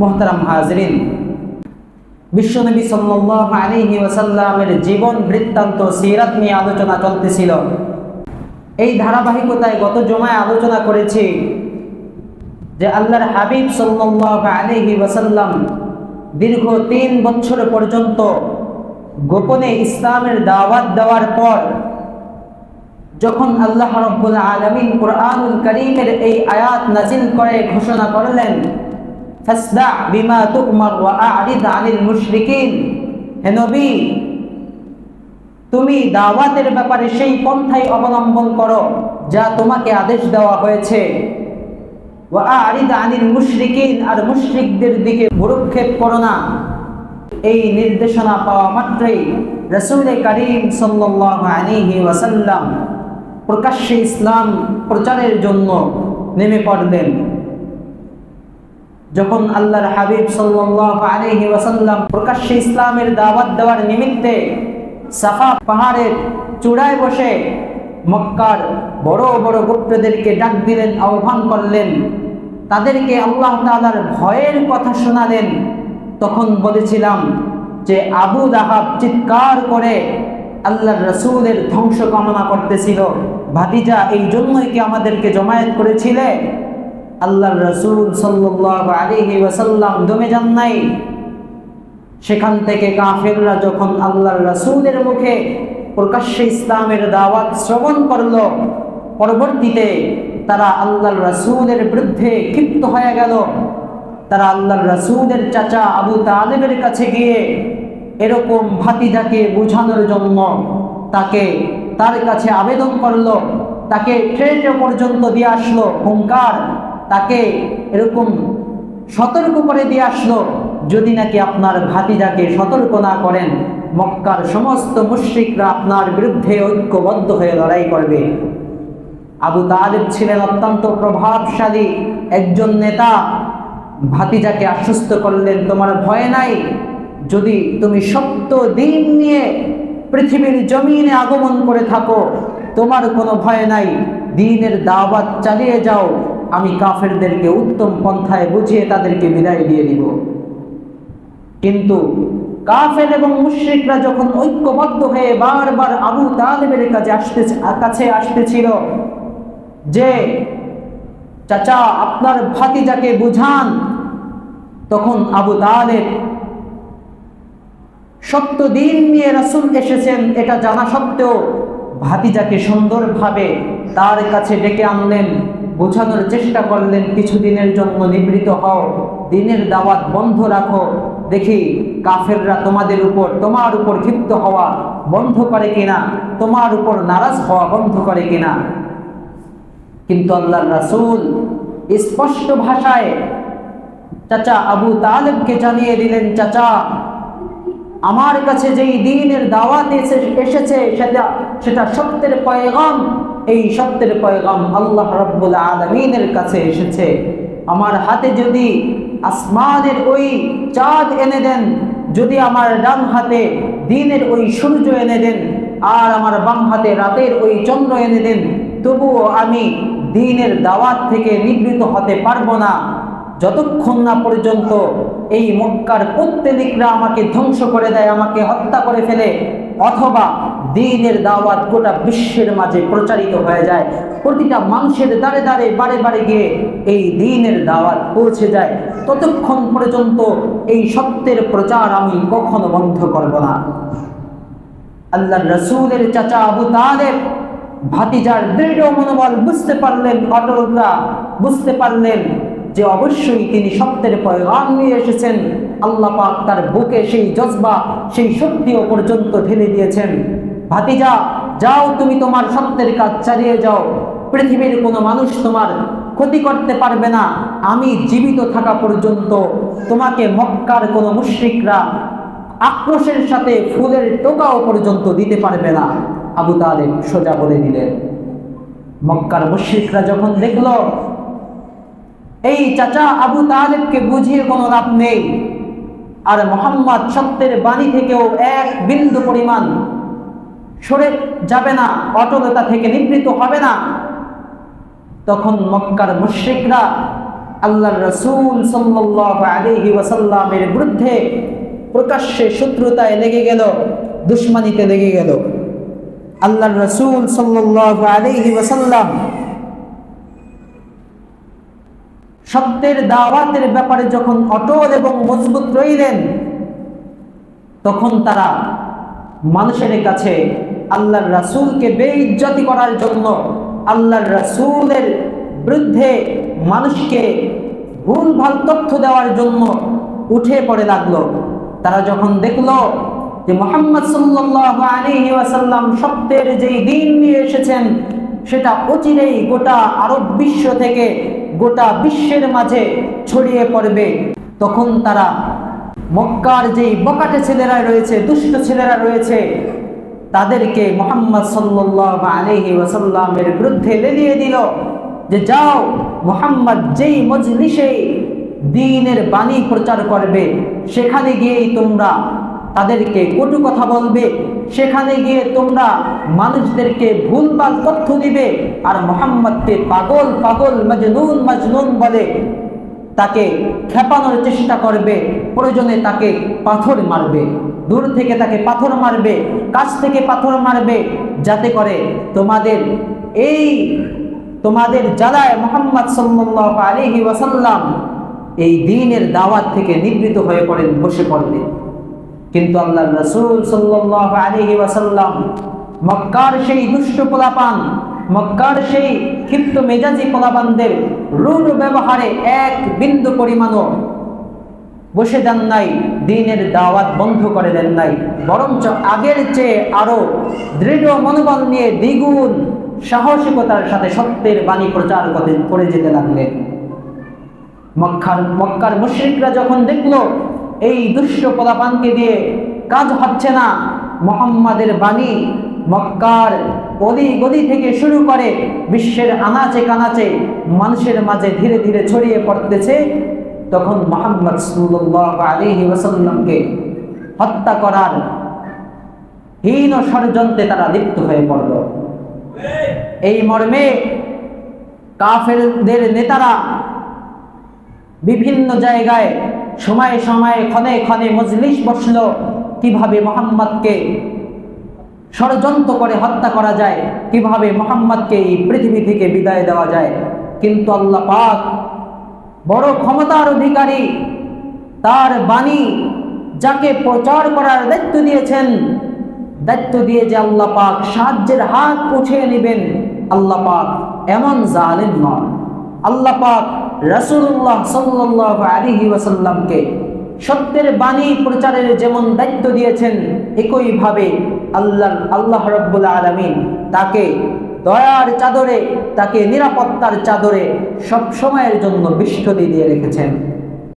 মোহতারাম হাজরিন, বিশ্বনবী সাল্লাল্লাহু আলাইহি ওয়াসাল্লামের জীবন বৃত্তান্ত সিরাত নিয়ে আলোচনা চলতেছিল। এই ধারাবাহিকতায় গত জমায় আলোচনা করেছি যে আল্লাহর হাবিব সাল্লাল্লাহু আলাইহি ওয়াসাল্লাম দীর্ঘ তিন বছর পর্যন্ত গোপনে ইসলামের দাওয়াত দেওয়ার পর যখন আল্লাহ রব্বুল আলমিন কোরআনুল করিমের এই আয়াত নাজিল করে ঘোষণা করলেন ফাসদা বিমা তুকমার ওয়া আরিদ আনিল মুশরিকিন। তুমি দাওয়াতের ব্যাপারে সেই পন্থাই অবলম্বন করো যা তোমাকে আদেশ দেওয়া হয়েছে। ওয়া আরিদ আনিল মুশরিকিন, আর মুশরিকদের দিকে ভুরুক্ষেপ করো না। এই নির্দেশনা পাওয়া মাত্রই রসুল করিম আলাইহি ওয়াসাল্লাম প্রকাশ্যে ইসলাম প্রচারের জন্য নেমে পড়লেন। যখন আল্লাহর হাবিব সাল্লাল্লাহু আলাইহি ওয়াসাল্লাম প্রকাশ্যে ইসলামের দাওয়াত দেওয়ার নিমিত্তে সাফা পাহাড়ের চূড়ায় বসে মক্কার বড় বড় গোত্রদেরকে ডাক দিলেন, আহ্বান করলেন। তাদেরকে আল্লাহ তাআলার ভয়ের কথা শোনালেন। তখন বলেছিলাম যে আবু দাহাব চিৎকার করে আল্লাহর রসুলের ধ্বংস কামনা করতেছিল। ভাতিজা এই জন্যই কি আমাদেরকে জমায়েত করেছিলে? আল্লাহর রসুল সাল্লাল্লাহু আলাইহি ওয়াসাল্লাম দমে যান নাই। সেখান থেকে কাফেররা যখন আল্লাহর রসুলের মুখে প্রকাশ্যে ইসলামের দাওয়াত শ্রবণ করল, পরবর্তীতে তারা আল্লাহর রসুলের বিরুদ্ধে ক্ষিপ্ত হয়ে গেল। তারা আল্লাহর রসুলের চাচা আবু তালেবের কাছে গিয়ে এরকম ভাতিজাকে বোঝানোর জন্য তাকে তার কাছে আবেদন করল, তাকে ট্রেনে পর্যন্ত দিয়ে আসলো। হুঙ্কার তাকে এরকম সতর্ক করে দিয়ে আসলো, যদি নাকি আপনার ভাতিজাকে সতর্ক না করেন, মক্কার সমস্ত মুশ্রিকরা আপনার বিরুদ্ধে ঐক্যবদ্ধ হয়ে লড়াই করবে। আবু তালেব ছিলেন অত্যন্ত প্রভাবশালী একজন নেতা। ভাতিজাকে আশ্বস্ত করলেন, তোমার ভয় নাই, যদি তুমি সত্য দিন নিয়ে পৃথিবীর জমিনে আগমন করে থাকো, তোমার কোনো ভয় নাই। দিনের দাওয়াত চালিয়ে যাও আমি কাফেরদেরকে উত্তম পন্থায় বুঝিয়ে তাদেরকে বিদায় দিয়ে দিব। কিন্তু কাফের এবং মুশ্রিকরা যখন ঐক্যবদ্ধ হয়ে বারবার আবু তালেবের কাছে আসতে, কাছে আসতেছিল যে, চাচা, আপনার ভাতিজাকে বুঝান। তখন আবু তালেব, সত্য দিন নিয়ে রাসুল এসেছেন, এটা জানা সত্ত্বেও ভাতিজাকে সুন্দরভাবে তার কাছে ডেকে আনলেন। বোঝানোর চেষ্টা করলেন, কিছুদিনের জন্য নিবৃত হও, দিনের দাওয়াত বন্ধ রাখো। দেখি, কাফেররা তোমাদের উপর, তোমার উপর ক্ষিপ্ত হওয়া বন্ধ করে কিনা, তোমার উপর নারাজ হওয়া বন্ধ করে কিনা। কিন্তু আল্লাহ রাসুল স্পষ্ট ভাষায় চাচা আবু তালেবকে জানিয়ে দিলেন, চাচা, আমার কাছে যেই দিনের দাওয়াত এসে, এসেছে, সেটা সেটা সত্যের পয়গাম এই সত্যের পয়গাম আল্লাহ রব্বুল আলমিনের কাছে এসেছে। আমার হাতে যদি আসমানের ওই চাঁদ এনে দেন, যদি আমার ডান হাতে দিনের ওই সূর্য এনে দেন, আর আমার বাম হাতে রাতের ওই চন্দ্র এনে দেন, তবুও আমি দিনের দাওয়াত থেকে নিবৃত হতে পারব না। যতক্ষণ না পর্যন্ত এই মক্কার প্রত্যেকরা আমাকে ধ্বংস করে দেয়, আমাকে হত্যা করে ফেলে অথবা দিনের দাওয়াত গোটা বিশ্বের মাঝে প্রচারিত হয়ে যায়। প্রতিটা মানুষের দ্বারে দ্বারে, বারে বারে গিয়ে এই দিনের দাওয়াত পৌঁছে যায়। ততক্ষণ পর্যন্ত এই সত্যের প্রচার আমি কখনো বন্ধ করব না। আল্লাহ রসুলের চাচা আবু তালেব, ভাতিজার দৃঢ় মনোবল বুঝতে পারলেন অটলরা বুঝতে পারলেন যে অবশ্যই তিনি সত্যের পয়গাম নিয়ে এসেছেন। আল্লাহ পাক তার বুকে সেই জজবা, সেই শক্তিও পর্যন্ত ঢেলে দিয়েছেন। ভাতিজা, যাও তুমি তোমার সত্যের কাজ চালিয়ে যাও। পৃথিবীর কোনো মানুষ তোমার ক্ষতি করতে পারবে না। আমি জীবিত থাকা পর্যন্ত তোমাকে মক্কার কোনো মুশ্রিকরা আক্রোশের সাথে ফুলের টোকাও পর্যন্ত দিতে পারবে না। আবু তালেব সোজা বলে দিলেন। মক্কার মুশ্রিকরা যখন দেখল এই চাচা আবু তালেবকে বুঝিয়ে কোনো লাভ নেই। আর মোহাম্মদ সত্যের বাণী থেকেও এক বিন্দু পরিমাণ সরে যাবে না, অটলতা থেকে নিবৃত হবে না। তখন মক্কার মুশ্রিকরা আল্লাহর রসুল সাল্লাল্লাহু আলাইহি ওয়াসাল্লামের বিরুদ্ধে প্রকাশ্যে শত্রুতায় লেগে গেল, দুশ্মনীতে লেগে গেল। আল্লাহর রসুল সাল্লাল্লাহু আলাইহি ওয়াসাল্লাম সত্যের দাওয়াতের ব্যাপারে যখন অটল এবং মজবুত রইলেন, তখন তারা মানুষের কাছে আল্লাহর রাসূলকে বেইজ্জতি করার জন্য আল্লাহর রাসূলের বিরুদ্ধে মানুষকে ভুলভাল তথ্য দেওয়ার জন্য উঠে পড়ে লাগল। তারা যখন দেখল যে মোহাম্মদ সাল্লাল্লাহু আলাইহি ওয়াসাল্লাম সত্যের যেই দিন নিয়ে এসেছেন, সেটা অচিরেই গোটা আরব বিশ্ব থেকে গোটা বিশ্বের মাঝে ছড়িয়ে পড়বে। তখন তারা মক্কার যেই বকাটে ছেলেরা রয়েছে, দুষ্ট ছেলেরা রয়েছে, তাদেরকে মোহাম্মদ সাল্লাল্লাহু আলাইহি ওয়াসাল্লামের বিরুদ্ধে লেলিয়ে দিল যে, যাও, মোহাম্মদ যেই মজলিসে দিনের বাণী প্রচার করবে, সেখানে গিয়েই তোমরা তাদেরকে কটু কথা বলবে। সেখানে গিয়ে তোমরা মানুষদেরকে ভুলভাল তথ্য দিবে আর মোহাম্মদকে পাগল পাগল মজনুন মজনুন বলে তাকে খেপানোর চেষ্টা করবে, প্রয়োজনে তাকে পাথর মারবে, দূর থেকে তাকে পাথর মারবে, কাছ থেকে পাথর মারবে, যাতে করে তোমাদের এই তোমাদের জ্বালায় মোহাম্মদ সাল্লাল্লাহু আলাইহি ওয়াসাল্লাম এই দিনের দাওয়াত থেকে নিবৃত হয়ে পড়েন, বসে পড়বে কিন্তু আল্লাহ রসুল সাল্লাল্লাহু আলাইহি ওয়াসাল্লাম মক্কার সেই দুষ্ট পোলাপান, মক্কার সেই ক্ষিপ্ত মেজাজি পোলাপানদের রুল ব্যবহারে এক বিন্দু পরিমাণও বসে দেন নাই, দিনের দাওয়াত বন্ধ করে দেন নাই। বরঞ্চ আগের চেয়ে আরও দৃঢ় মনোবল নিয়ে দ্বিগুণ সাহসিকতার সাথে সত্যের বাণী প্রচার করে যেতে লাগলেন। মক্কার মক্কার মুশরিকরা যখন দেখল এই দুষ্ট পোলাপানকে দিয়ে কাজ হচ্ছে না। মোহাম্মদের বাণী মক্কার অলি গলি থেকে শুরু করে বিশ্বের আনাচে কানাচে মানুষের মাঝে ধীরে ধীরে ছড়িয়ে পড়তেছে। তখন মোহাম্মদ সাল্লাল্লাহু আলাইহি ওয়াসাল্লামকে হত্যা করার হীন ষড়যন্ত্রে তারা লিপ্ত হয়ে পড়ল। এই মর্মে কাফেরদের নেতারা বিভিন্ন জায়গায় সময়ে সময়ে ক্ষণে ক্ষণে মজলিস বসল। কীভাবে মোহাম্মদকে ষড়যন্ত্র করে হত্যা করা যায়, কীভাবে মোহাম্মদকে এই পৃথিবী থেকে বিদায় দেওয়া যায়। কিন্তু আল্লাহ পাক বড় ক্ষমতার অধিকারী, তার বাণী যাকে প্রচার করার দায়িত্ব দিয়েছেন, দায়িত্ব দিয়ে যে আল্লাহ পাক সাহায্যের হাত উঠিয়ে নেবেন, আল্লাহ পাক এমন জালেম নন। আল্লাহ পাক রাসূলুল্লাহ সাল্লাহ আলিহি ওয়াসাল্লামকে সত্যের বাণী প্রচারের যেমন দায়িত্ব দিয়েছেন, একইভাবে আল্লাহ আল্লাহ রব্বুল আলমিন তাকে দয়ার চাদরে, তাকে নিরাপত্তার চাদরে সব সময়ের জন্য বিশ্বদি দিয়ে রেখেছেন।